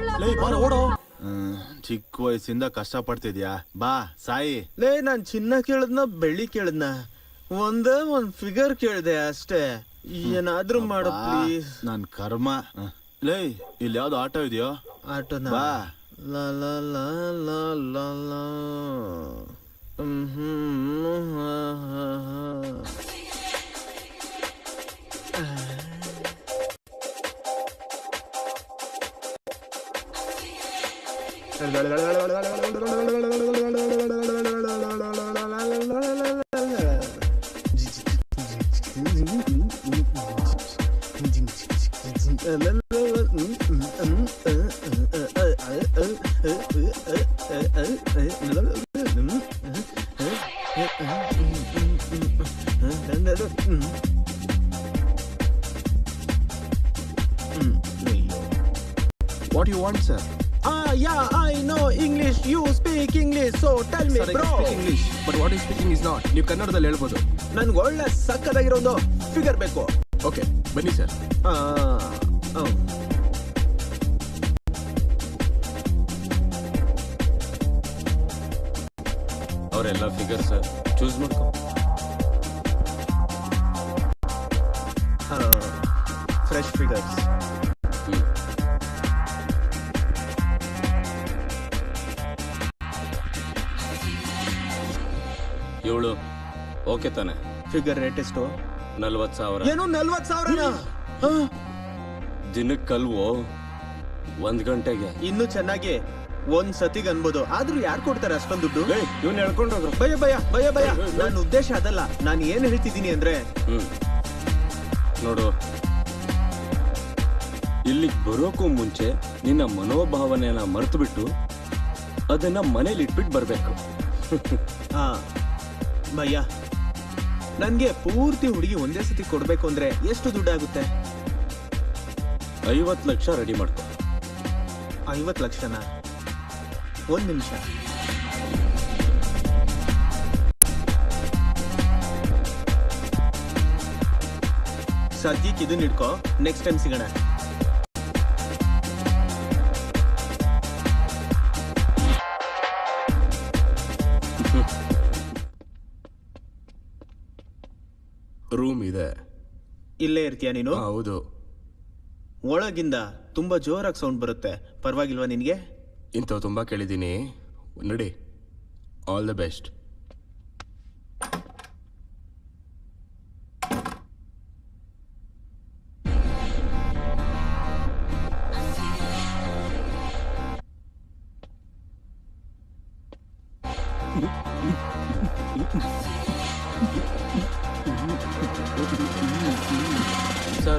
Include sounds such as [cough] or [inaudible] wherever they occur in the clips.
ಲೇ ಬಾರ ಓಡೋ. ಚಿಕ್ಕ ವಯಸ್ಸಿಂದ ಕಷ್ಟ ಪಡ್ತಿದ್ಯಾ ಬಾ ಸಾಯಿ. ಲೇ ನಾನ್ ಚಿನ್ನ ಕೇಳದ್ನ ಬೆಳ್ಳಿ ಕೇಳದ್ನ. ಒಂದೇ ಒಂದ್ ಫಿಗರ್ ಕೇಳಿದೆ ಅಷ್ಟೇ. ಏನಾದ್ರೂ ಮಾಡು ಪ್ಲೀಸ್ ನನ್ ಕರ್ಮ. ಲೇ ಇಲ್ಲಿ ಯಾವ್ದು ಆಟೋ ಇದೆಯೋ? ಆಟೋನ? ಬಾ. ಲ ಲಾ ಲಾ ಲಾ ಲಾ ಲಾ. ಹ್ಮ್ ಹ್ಮ್. Mm-mm. Speak English, so tell me, bro. English but what is speaking is not ನೀವು ಕನ್ನಡದಲ್ಲಿ ಹೇಳ್ಬೋದು ನನ್ಗೆ ಒಳ್ಳೆ ಸಕ್ಕದಾಗಿರೋ ಒಂದು ಫಿಗರ್ ಬೇಕು. ಓಕೆ ಬನ್ನಿ ಸರ್. ಅವರೆಲ್ಲ ಫಿಗರ್ ಸರ್ ಚೂಸ್ ಮಾಡ್ಕೊ. ಫ್ರೆಶ್ ಫಿಗರ್ಸ್ ಓಕೆ ತಾನೆ. ಫಿಗರ್ ರೇಟ್ ಎಷ್ಟು? ನಲ್ವತ್ ಸಾವಿರ. ಏನು ನಲ್ವತ್ ಸಾವಿರನಾ? ದಿನಕ್ಕಲ್ವೋ ಒಂದ್ ಗಂಟೆಗೆ. ಇನ್ನು ಚೆನ್ನಾಗಿ ಒಂದ್ ಸತಿಗ್ ಅನ್ಬೋದು. ಆದ್ರೂ ಯಾರು ಕೊಡ್ತಾರೆ ಅಷ್ಟೊಂದು ದುಡ್ಡು? ಇವ್ನು ಹೇಳ್ಕೊಂಡ್ರು ಭಯ ಭಯ ಭಯ ಭಯ. ನನ್ನ ಉದ್ದೇಶ ಅದಲ್ಲ. ನಾನು ಏನ್ ಹೇಳ್ತಿದ್ದೀನಿ ಅಂದ್ರೆ ಹ್ಮ್. ನೋಡು. ಇಲ್ಲಿ ಬರೋಕು ಮುಂಚೆ ನಿನ್ನ ಮನೋಭಾವನೆನ ಮರೆತು ಬಿಟ್ಟು ಅದನ್ನ ಮನೇಲಿ ಇಟ್ಬಿಟ್ಟು ಬರ್ಬೇಕು. [laughs] ಹಾ. ಭಯ್ಯ ನನ್ಗೆ ಪೂರ್ತಿ ಹುಡುಗಿ ಒಂದೇ ಸತಿ ಕೊಡ್ಬೇಕು ಅಂದ್ರೆ ಎಷ್ಟು ದುಡ್ಡಾಗುತ್ತೆ? ಐವತ್ತು ಲಕ್ಷ ರೆಡಿ ಮಾಡ್ಕೊ. ಐವತ್ತು ಲಕ್ಷನ? ಒಂದು ನಿಮಿಷ. ಸದ್ಯಕ್ಕೆ ಇದನ್ನ ಇಟ್ಕೋ. ನೆಕ್ಸ್ಟ್ ಟೈಮ್ ಸಿಗೋಣ. ರೂಮ್ ಇದೆ. ಇಲ್ಲೇ ಇರ್ತೀಯಾ ನೀನು? ಹೌದು. ಒಳಗಿಂದ ತುಂಬಾ ಜೋರಾಗಿ ಸೌಂಡ್ ಬರುತ್ತೆ. ಪರವಾಗಿಲ್ವಾ ನಿನಗೆ? ಇಂಥವು ತುಂಬಾ ಕೇಳಿದ್ದೀನಿ. ನಡಿ. ಆಲ್ ದ ಬೆಸ್ಟ್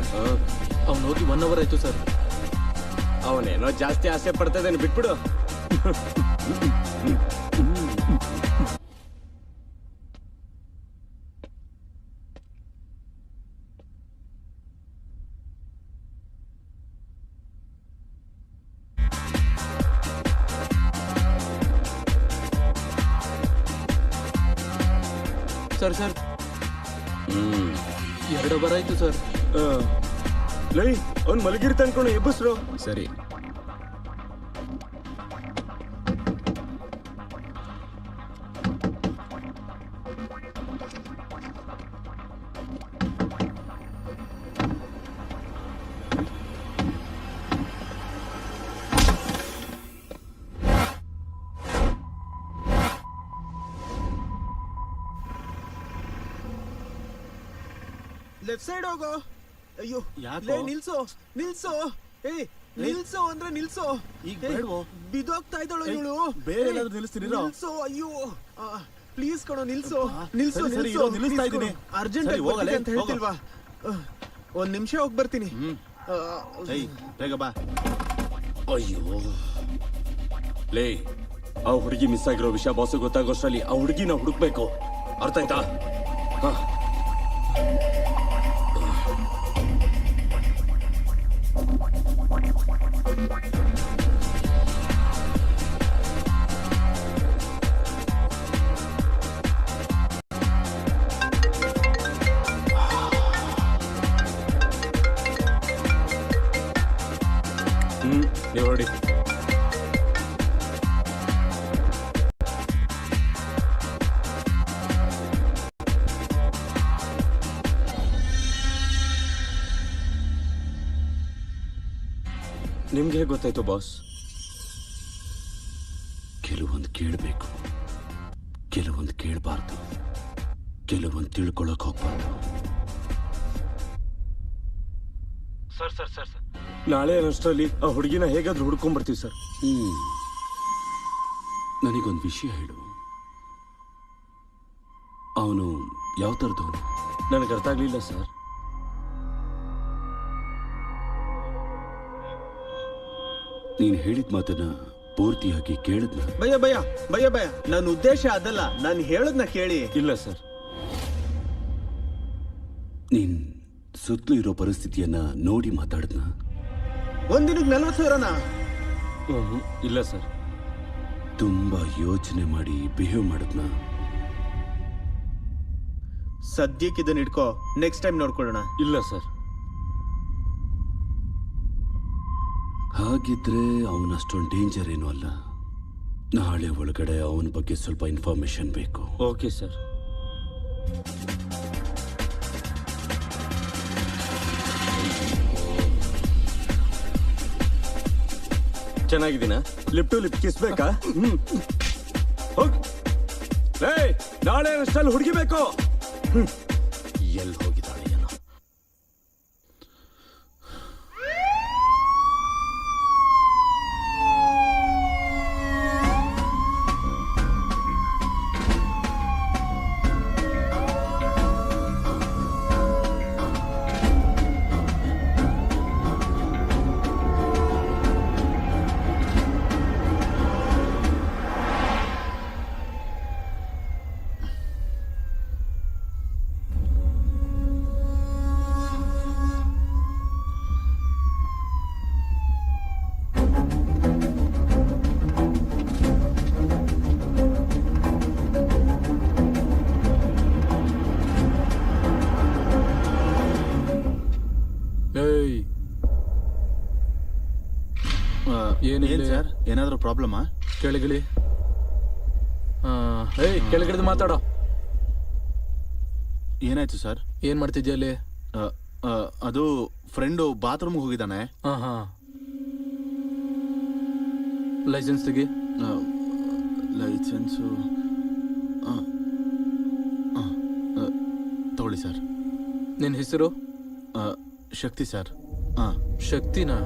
ಸರ್ ಅವ್ನು ಹೋಗಿ ಒನ್ ಅವರ್ ಆಯ್ತು ಸರ್ ಅವನೇನೋ ಜಾಸ್ತಿ ಆಸೆ ಪಡ್ತಾ ಇದ್ದಾನೆ ಬಿಟ್ಬಿಡು ಸರ್ ಸರ್ ಹ್ಮ್ ಎರಡು ಅವರ್ ಆಯ್ತು ಸರ್ ಆ, ಲೈ ಅವ್ನ್ ಮಲಗಿರ್ತಾನೆ ಕಣೋ ಎಬ್ಬಸ್ರು ಸರಿ. ಲೆಫ್ಟ್ ಸೈಡ್ ಹೋಗೋ. ಅಯ್ಯೋ ಯಾಕೆ? ನಿಲ್ಸೋ ನಿಲ್ಸೋ. ಏ ನಿಲ್ಸು ಅಂದ್ರೆ ನಿಲ್ಸೋ. ಈಗ ಬೇಡವೋ? ಬಿದೋಗ್ತಾ ಇದ್ದಾಳು ಇವಳು? ಬೇರೆ ಏನಾದ್ರು ನಿಲ್ಲಿಸ್ತೀನಿರೋ? ನಿಲ್ಸೋ ಅಯ್ಯೋ. ಪ್ಲೀಸ್ ಕಣೋ ನಿಲ್ಸೋ. ನಿಲ್ಸೋ ನಿಲ್ಸೋ ಸರಿ, ಸರಿ, ಇರೋ, ನಿಲ್ಲಿಸ್ತಾ ಇದ್ದೀನಿ. ಅರ್ಜೆಂಟ್ ಆಗಿ ಹೋಗಲೇ, ಅಂತ ಹೇಳ್ತಿಲ್ವಾ? ಒಂದ್ ನಿಮಿಷ ಹೋಗಿ ಬರ್ತೀನಿ. ಹ್ಮ್. ಏಯ್ ಬೇಗ ಬಾ. ಅಯ್ಯೋ. ಲೇ ಆ ಹುಡುಗಿ ಮಿಸ್ ಆಗಿರೋ ವಿಷಯ ಬಾಸು ಗೊತ್ತಾಗೋಷ್ಟರಲ್ಲಿ ಆ ಹುಡುಗಿನ ಹುಡುಕ್ಬೇಕು. ಅರ್ಥ ಆಯ್ತಾ? ಹಾ. ಹ್ಮ್ ನೀವು ಹೊರಡಿ ನಿಮ್ಗೆ ಹೇಗೆ ಗೊತ್ತಾಯ್ತು ಬಾಸ್? ಕೆಲವೊಂದು ಕೇಳಬೇಕು. ಕೆಲವೊಂದು ಕೇಳಬಾರ್ದು. ಕೆಲವೊಂದು ತಿಳ್ಕೊಳಕ್ ಹೋಗ್ಬಾರ್ದು. Sir sir sir sir. ನಾಳೆ ಅಷ್ಟರಲ್ಲಿ ಆ ಹುಡುಗಿನ ಹೇಗಾದ್ರೂ ಹುಡ್ಕೊಂಡ್ಬರ್ತೀವಿ ಸರ್. ಹ್ಮ್. ನನಗೊಂದು ವಿಷಯ ಹೇಳು. ಅವನು ಯಾವ ಥರದವನು ನನಗೆ ಅರ್ಥ ಆಗ್ಲಿಲ್ಲ ಸರ್. ನೀನು ಹೇಳಿದ ಮಾತನ್ನ ಪೂರ್ತಿಯಾಗಿ ಕೇಳಿದ್ನ? ಭಯ ಭಯ ಭಯ ಭಯ. ನನ್ನ ಉದ್ದೇಶ ಅದಲ್ಲ. ನಾನು ಹೇಳದ್ನ ಕೇಳಿ. ಇಲ್ಲ ಸರ್. ನೀನ್ ಸುತ್ತಲೂ ಇರೋ ಪರಿಸ್ಥಿತಿಯನ್ನ ನೋಡಿ ಮಾತಾಡದ್ನ? ಒಂದಿನಕ್ಕೆ ನಲ್ವತ್ತು ಸಾವಿರನ? ಇಲ್ಲ ಸರ್. ತುಂಬಾ ಯೋಚನೆ ಮಾಡಿ ಬಿಹೇವ್ ಮಾಡದ್ನ? ಸದ್ಯಕ್ಕೆ ಇದನ್ನ ಇಟ್ಕೋ. ನೆಕ್ಸ್ಟ್ ಟೈಮ್ ನೋಡ್ಕೊಳ್ಳೋಣ. ಇಲ್ಲ ಸರ್. ಹಾಗಿದ್ರೆ ಅವನಷ್ಟೊಂದು ಡೇಂಜರ್ ಏನೂ ಅಲ್ಲ? ನಾಳೆ ಒಳಗಡೆ ಅವನ ಬಗ್ಗೆ ಸ್ವಲ್ಪ ಇನ್ಫಾರ್ಮೇಶನ್ ಬೇಕು. ಓಕೆ ಸರ್ ಚೆನ್ನಾಗಿದ್ದೀನ? ಲಿಪ್ ಟು ಲಿಪ್ ಕಿಸ್ ಬೇಕಾ. ನಾಳೆ ಅಷ್ಟಲ್ಲಿ ಹುಡುಗಿಬೇಕು. ಎಲ್ಲಿ ಹೋಗಿದ್ದಾಳೆ ಏಯ್. ಏನಿಲ್ಲ. ಏನ್ ಸರ್? ಏನಾದ್ರೂ ಪ್ರಾಬ್ಲಮಾ? ಕೆಳಗಿಳಿ. ಆ, ಏಯ್ ಕೆಳಗಿಳಿದು ಮಾತಾಡೋ. ಏನಾಯ್ತು ಸರ್? ಏನ್ ಮಾಡ್ತಿದ್ಯಾ ಅಲ್ಲಿ? ಅದು ಫ್ರೆಂಡು ಬಾತ್ರೂಮ್ಗೆ ಹೋಗಿದ್ದಾನೆ. ಹಾ ಹಾ. ಲೈಸೆನ್ಸ್ ತೆಗಿ. ಲೈಸೆನ್ಸು ತಗೊಳ್ಳಿ ಸರ್. ನಿನ್ನ ಹೆಸರು? ಶಕ್ತಿ ಸರ್. ಹಾಂ ಶಕ್ತಿನಾ.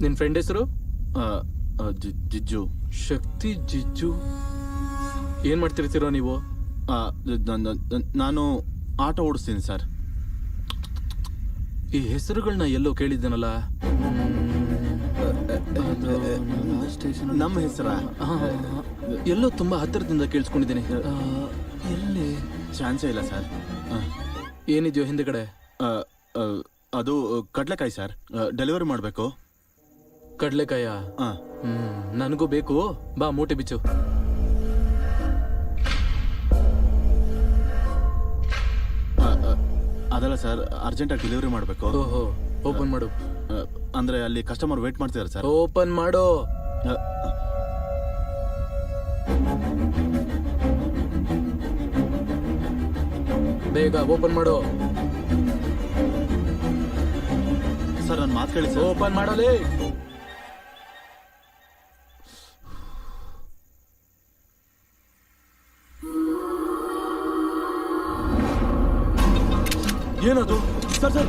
ನಿನ್ ಫ್ರೆಂಡ್ ಹೆಸರು? ಜಿಜ್ಜು. ಶಕ್ತಿ ಜಿಜ್ಜು. ಏನ್ ಮಾಡ್ತಿರ್ತೀರೋ ನೀವು? ನಾನು ಆಟೋ ಓಡಿಸ್ತೀನಿ ಸರ್. ಈ ಹೆಸರುಗಳನ್ನ ಎಲ್ಲೋ ಕೇಳಿದ್ದೀನಲ್ಲ? ನಮ್ಮ ಹೆಸರ? ಎಲ್ಲೋ ತುಂಬಾ ಹತ್ತಿರದಿಂದ ಕೇಳಿಸ್ಕೊಂಡಿದ್ದೀನಿ. ಎಲ್ಲಿ? ಚಾನ್ಸೇ ಇಲ್ಲ ಸರ್. ಆ, ಏನಿದ್ಯೋ ಹಿಂದ್ಗಡೆ? ಆ, ಆ, ಅದು ಕಡಲೆಕಾಯಿ ಸರ್. ಡೆಲಿವರಿ ಮಾಡಬೇಕು? ಕಡ್ಲೆಕಾಯ? ಹಾಂ ಹ್ಮ್ ನನಗೂ ಬೇಕು. ಬಾ ಮೂಟೆ ಬಿಚ್ಚು. ಅದಲ್ಲ ಸರ್ ಅರ್ಜೆಂಟಾಗಿ ಡೆಲಿವರಿ ಮಾಡಬೇಕು. ಓಹೋ ಓಪನ್ ಮಾಡು. ಅಂದರೆ ಅಲ್ಲಿ ಕಸ್ಟಮರ್ ವೇಟ್ ಮಾಡ್ತಿದ್ದಾರೆ ಸರ್. ಓಪನ್ ಮಾಡು. ಆ, ಬೇಗ ಓಪನ್ ಮಾಡು. ಸರ್ ನನ್ನ ಮಾತು ಕೇಳಿ ಸರ್. ಓಪನ್ ಮಾಡಲೇ. ಏನದು? Sir sir.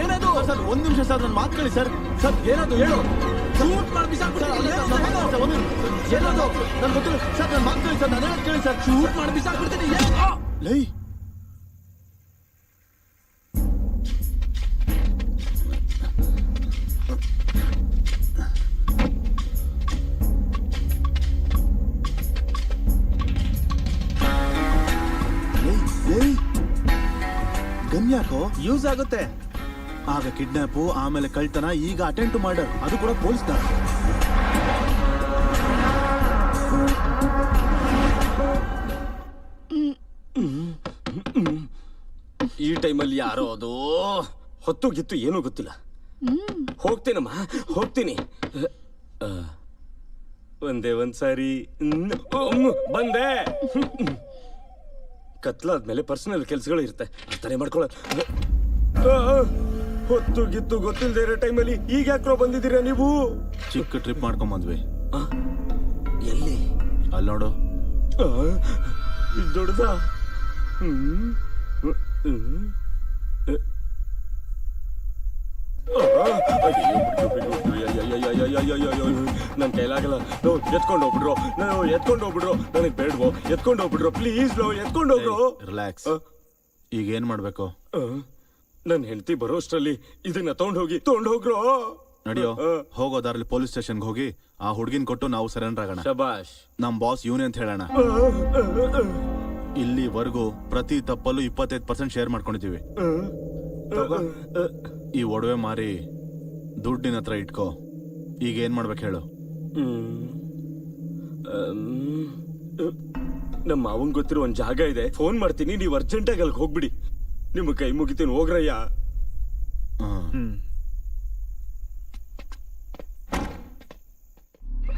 ಏನದು? ಸರ್ ಒಂದು ನಿಮಿಷ ಸರ್ ನನ್ನ ಮಾತು ಕೇಳಿ ಸರ್. ಸರ್ ಏನದು ಹೇಳು? ಶೂಟ್ ಮಾಡಿ ಬಿಸಾಕ್ಬಿಡ್ತೀನಿ. ಏನದು? ನನ್ಗೆ ಗೊತ್ತಿಲ್ಲ ಸರ್. ನನ್ನ ಮಾತು ಕೇಳಿ ಸರ್ ನಾನು ಹೇಳೋದು ಕೇಳಿ ಸರ್? ಶೂಟ್ ಮಾಡಿ ಬಿಸಾಕ್ಬಿಡ್ತೀನಿ. ಏನು? ಲೈ. ಯಾಕೋ? ಯೂಸ್ ಆಗುತ್ತೆ. ಆಗ ಕಿಡ್ನಾಪು ಆಮೇಲೆ ಕಳ್ತನ ಈಗ ಅಟೆಂಟ್ ಮರ್ಡರ್. ಅದು ಕೂಡ ಪೊಲೀಸ್ ಈ ಟೈಮಲ್ಲಿ ಯಾರೋ ಅದು? ಹೊತ್ತು ಗಿತ್ತು ಏನೂ ಗೊತ್ತಿಲ್ಲ. ಹೋಗ್ತೀನಮ್ಮ ಹೋಗ್ತೀನಿ. ಒಂದೇ ಒಂದ್ಸಾರಿ. ಬಂದೆ. ಕತ್ಲಾದ್ಮೇಲೆ ಪರ್ಸನಲ್ ಕೆಲಸಗಳು ಇರುತ್ತೆ. ಅರ್ಥನೇ ಮಾಡ್ಕೊಳ್ಳೋದು ಹೊತ್ತು ಗಿತ್ತು ಗೊತ್ತಿಲ್ಲದೆ ಇರೋ ಟೈಮಲ್ಲಿ ಈಗ ಯಾಕ್ರೋ ಬಂದಿದ್ದೀರಾ ನೀವು? ಚಿಕ್ಕ ಟ್ರಿಪ್ ಮಾಡ್ಕೊಂಡ್ ಬಂದ್ವಿ. ಆ, ಎಲ್ಲಿ? ಅಲ್ಲಿ ನೋಡು. ದೊಡ್ಡದಾ? ಹ್ಮ್ ಹ್ಮ್ ನನ್ ಕೈಲಾಗಲ್ಲ ನೋ ಎತ್ಕೊಂಡು ಹೋಗ್ಬಿಡ್ರು ನಾನು ಎತ್ಕೊಂಡು ಹೋಗ್ಬಿಡ್ರು ನನಗೆ ಬೇಡವೋ ಎತ್ಕೊಂಡು ಹೋಗ್ಬಿಡ್ರು ಪ್ಲೀಸ್ ನೋ ಎತ್ಕೊಂಡು ಹೋಗ್ರು ರಿಲ್ಯಾಕ್ಸ್ ಈಗ ಏನ್ ಮಾಡ್ಬೇಕು? ನನ್ನ ಹೆಂಡತಿ ಬರೋ ಅಷ್ಟ್ರಲ್ಲಿ ಇದನ್ನ ತಗೊಂಡ್ ಹೋಗಿ ತಗೊಂಡ್ ಹೋಗ್ರು ನಡಿಯೋ. ಹೋಗೋ ದಾರಲ್ಲಿ ಪೊಲೀಸ್ ಸ್ಟೇಷನ್ಗೆ ಹೋಗಿ ಆ ಹುಡುಗಿನ ಕೊಟ್ಟು ನಾವು ಸರೆಂಡರ್ ಆಗೋಣ ಶಬಾಷ್. ನಮ್ ಬಾಸ್ ಇವನೇ ಅಂತ ಹೇಳೋಣ. ಇಲ್ಲಿವರೆಗೂ ಪ್ರತಿ ತಪ್ಪಲ್ಲೂ ಇಪ್ಪತ್ತೈದು ಪರ್ಸೆಂಟ್ ಶೇರ್ ಮಾಡ್ಕೊಂಡಿದ್ದೀವಿ. ಈ ಒಡವೆ ಮಾರಿ ದುಡ್ಡಿನ ಹತ್ರ ಇಟ್ಕೋ. ಈಗ ಏನ್ ಮಾಡ್ಬೇಕು ಹೇಳು. ನಮ್ಮ ಮಾವಂಗ್ ಗೊತ್ತಿರೋ ಒಂದ್ ಜಾಗ ಇದೆ. ಫೋನ್ ಮಾಡ್ತೀನಿ, ನೀವು ಅರ್ಜೆಂಟಾಗಿ ಅಲ್ಲಿಗೆ ಹೋಗ್ಬಿಡಿ. ನಿಮ್ಮ ಕೈ ಮುಗಿತೀನಿ ಹೋಗ್ರಯ್ಯ.